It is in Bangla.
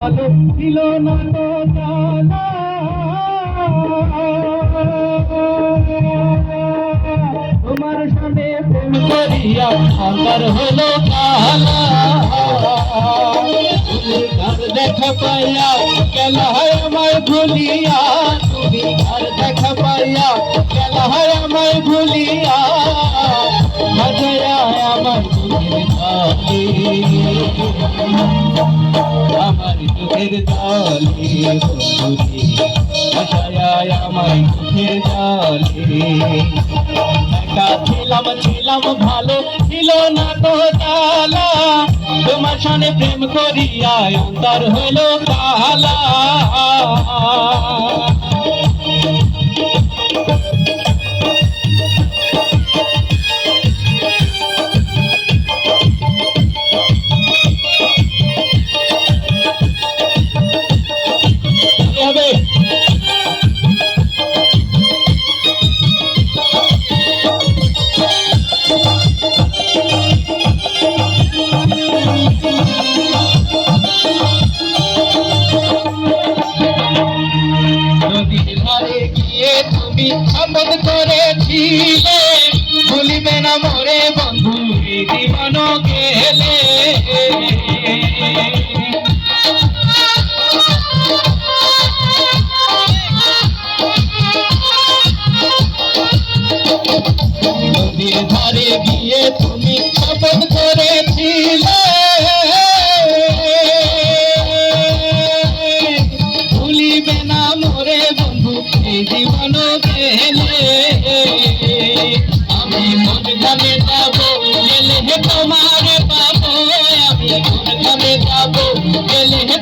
ভালো ছিল না তো তোমার সামনে প্রেম করিয়া অন্তর হলো দেখা পাইয়া গেল হয় আমায় ভুলিয়া। তুমি দেখা পাইয়া গেল হয় আমায় ভুলিয়া। বাজায়া আমার দুঃখের চোখের জলে আশায় আমায় চোখের জলে একা ছিলাম ছিলাম, ভালো ছিল না তো তালা। তোমার সামনে প্রেম করিয়া অন্তর হইল কালা শপথ করেছিলে। ভুলিবে না মোরে বন্ধু জীবন গেলে। তুমি ভুলিবে না মোরে বন্ধু জীবন আমি মন গ্রামে যাব গেলে হে তোমার পাবো আমি মন গ্রামে যাব গেলে হে